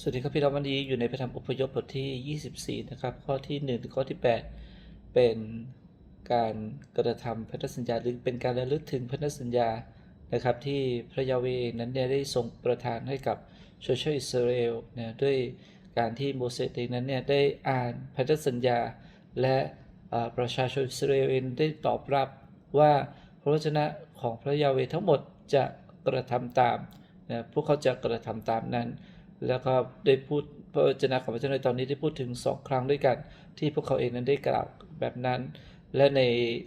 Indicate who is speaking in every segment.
Speaker 1: สวัสดีครับพี่น้องวันนี้อยู่ในพระธรรมอพยพบทที่ 24 นะครับ ข้อที่1ถึงข้อที่ 8 เป็นการกระทำพันธสัญญาหรือเป็นการระลึกถึงพันธสัญญานะครับ ที่พระยาเวนั้นเนี่ยได้ทรงประทานให้กับชนชาติอิสราเอลนะด้วยการที่โมเสสเองนั้นเนี่ยได้อ่านพันธสัญญา และประชาชนอิสราเอลเองได้ตอบรับว่าพระวจนะของพระยาเวทั้งหมดจะกระทำตามนะพวกเขาจะกระทำตามนั้น แล้วก็ได้พูดพระวจนะของพระเจ้าในตอนนี้ได้พูดถึงสองครั้งด้วยกันที่พวกเขาเองนั้นได้กล่าวแบบนั้น และใน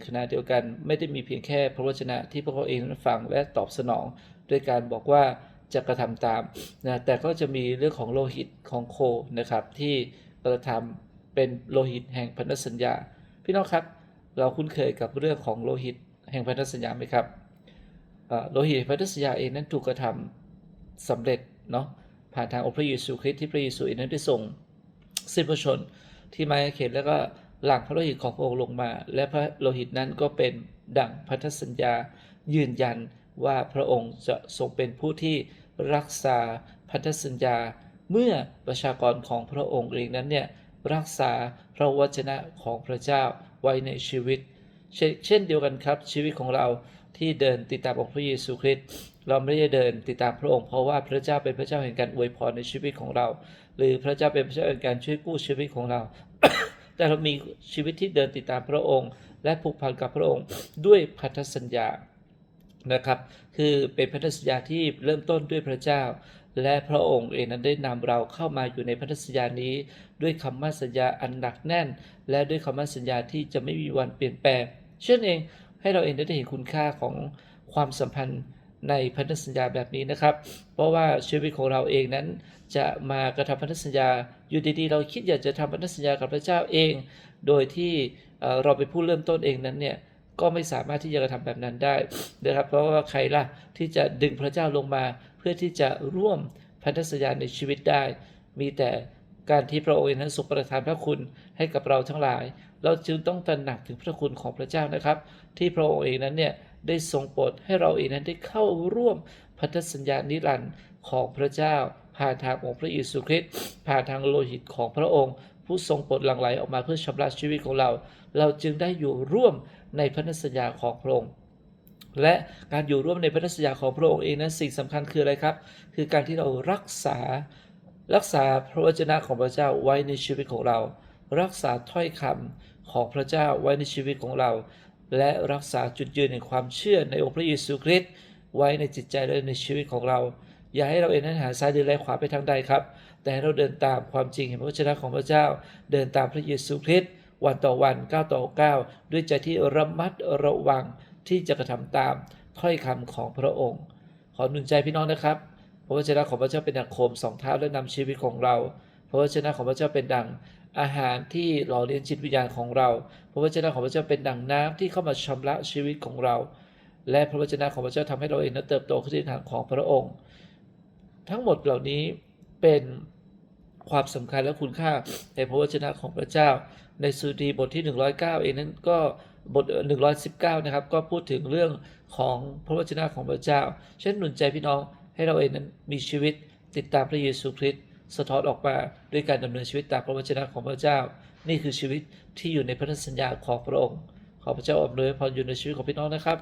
Speaker 1: ขณะเดียวกันไม่ได้มีเพียงแค่พระวจนะที่พวกเขาเองนั้นฟังและตอบสนองด้วยการบอกว่าจะกระทำตามนะแต่ก็จะมีเรื่องของโลหิตของโคนะครับที่กระทำเป็นโลหิตแห่งพันธสัญญา พี่น้องครับเราคุ้นเคยกับเรื่องของโลหิตแห่งพันธสัญญาไหมครับโลหิตแห่งพันธสัญญาเองนั้นถูกกระทำสำเร็จเนาะ ผ่านทางองค์พระเยซูคริสต์ที่พระเยซูเองนั้นได้ส่งสิ้นพระชนที่ไม้กาเขนแล้วก็หลังพระโลหิตของพระองค์ลงมา และพระโลหิตนั้นก็เป็นดั่งพันธสัญญายืนยันว่าพระองค์จะทรงเป็นผู้ที่รักษาพันธสัญญา เมื่อประชากรของพระองค์เองนั้นเนี่ยรักษาพระวจนะของพระเจ้าไว้ในชีวิต เชเช่นเดียวกันครับชีวิตของเรา ที่เดินติดตามองค์พระเยซูคริสต์เราไม่ได้เดินติดตามพระองค์เพราะว่าพระเจ้าเป็นพระเจ้าแห่งการอวยพรในชีวิตของเรา หรือพระเจ้าเป็นพระเจ้าแห่งการช่วยกู้ชีวิตของเรา แต่เรามีชีวิตที่เดินติดตามพระองค์ และผูกพันกับพระองค์ด้วยพันธสัญญานะครับ คือเป็นพันธสัญญาที่เริ่มต้นด้วยพระเจ้า และพระองค์เองนั้นได้นำเราเข้ามาอยู่ในพันธสัญญานี้ ด้วยคำมั่นสัญญาอันหนักแน่น และด้วยคำมั่นสัญญาที่จะไม่มีวันเปลี่ยนแปลง เช่นเอง ให้เราเองได้เห็นคุณค่าของความสัมพันธ์ในพันธสัญญาแบบนี้นะครับ เพราะว่าชีวิตของเราเองนั้น จะมากระทำพันธสัญญา อยู่ดีๆ เราคิดอยากจะทำพันธสัญญากับพระเจ้าเอง โดยที่เอ่อเราเป็นผู้เริ่มต้นเองนั้นเนี่ยก็ไม่สามารถที่จะกระทำแบบนั้นได้นะครับ เพราะว่าใครล่ะที่จะดึงพระเจ้าลงมา เพื่อที่จะร่วมพันธสัญญาในชีวิตได้ มีแต่ การที่พระองค์เองนั้นทรงประทานพระคุณให้กับเราทั้งหลาย เราจึงต้องตระหนักถึงพระคุณของพระเจ้านะครับ ที่พระองค์เองนั้นเนี่ยได้ทรงโปรดให้เราเองนั้นได้เข้าร่วมพันธสัญญานิรันดร์ของพระเจ้า ผ่านทางองค์พระเยซูคริสต์ผ่านทางโลหิตของพระองค์ ผู้ทรงโปรดหลั่งไหลออกมาเพื่อชำระชีวิตของเรา เราจึงได้อยู่ร่วมในพันธสัญญาของพระองค์และการอยู่ร่วมในพันธสัญญาของพระองค์เองนั้นสิ่งสำคัญคืออะไรครับ คือการที่เรารักษา รักษาพระวจนะของพระเจ้าไว้ในชีวิตของเรา รักษาถ้อยคำของพระเจ้าไว้ในชีวิตของเรา และรักษาจุดยืนในความเชื่อในองค์พระเยซูคริสต์ไว้ในจิตใจและในชีวิตของเรา อย่าให้เราเองนั้นหาซ้ายหรือแลขวาไปทางใดครับ แต่ให้เราเดินตามความจริงแห่งพระวจนะของพระเจ้า เดินตามพระเยซูคริสต์วันต่อวันก้าวต่อก้าวด้วยใจที่ระมัดระวังที่จะกระทำตามถ้อยคำของพระองค์ ขอหนุนใจพี่น้องนะครับ ระวจนะของพระเจ้าเป็นดังโคมสองเท้าและนำชีวิตของเรา พระวจนะของพระเจ้าเป็นดังอาหารที่หล่อเลี้ยงจิตวิญญาณของเรา พระวจนะของพระเจ้าเป็นดังน้ำที่เข้ามาชำระชีวิตของเรา และพระวจนะของพระเจ้าทำให้เราเองนั้นเติบโตขึ้นในทางของพระองค์ ทั้งหมดเหล่านี้เป็นความสำคัญและคุณค่าในพระวจนะของพระเจ้า ในสุดีบทที่ 109 เองนั้นก็บท 119 นะครับ ก็พูดถึงเรื่องของพระวจนะของพระเจ้า เช่นหนุนใจพี่น้อง ให้เราเองนั้นมีชีวิตติดตามพระเยซูคริสต์สะท้อนออกมาด้วยการดำเนินชีวิตตามพระวจนะของพระเจ้า นี่คือชีวิตที่อยู่ในพันธสัญญาของพระองค์ขอพระเจ้าอำนวยพรอยู่ในชีวิตของพี่น้องนะครับ